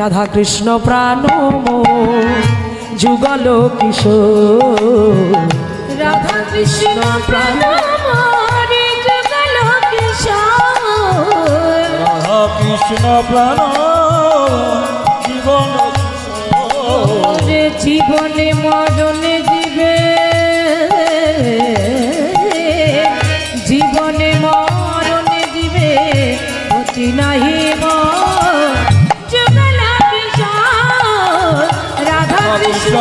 রাধা কৃষ্ণ প্রাণ যুগল কিশোর। রাধা কৃষ্ণ প্রাণ যুগল কিশোর। রাধা কৃষ্ণ প্রাণ জীবন জীবনে মরণে জীবে জীবনে মরণে জীবে অতি নাহি কৃষ্ণ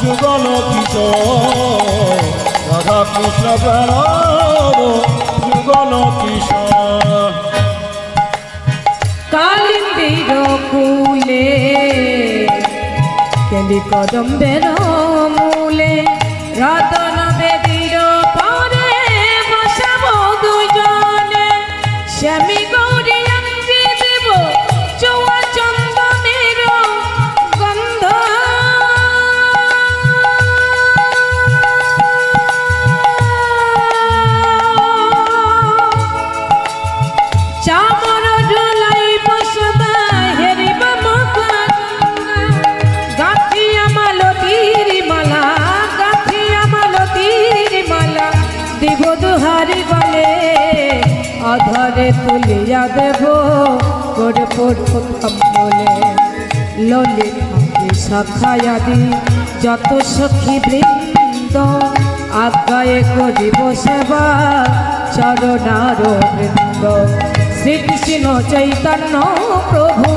যুগল কিশোর রাধা কৃষ্ণ প্রাণ যুগল কিশোর কালিন্দির কুলে কেলি কদম্বের দিব দুহারি বলে, অধরে তুলিয়া দেব করে পড়ব বলে। ললিতাকে শাখায়াদি যত সখী বৃন্দ, আজ্ঞায় করিব সেবা চরণার বৃন্দ শ্রীকৃষ্ণ চৈতন্য প্রভু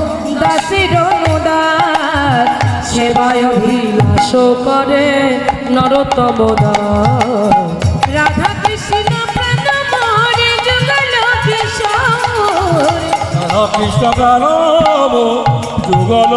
দাসীর মুদার সেবায় অভিলাষ করে নরতম কৃষ্ণ যুগল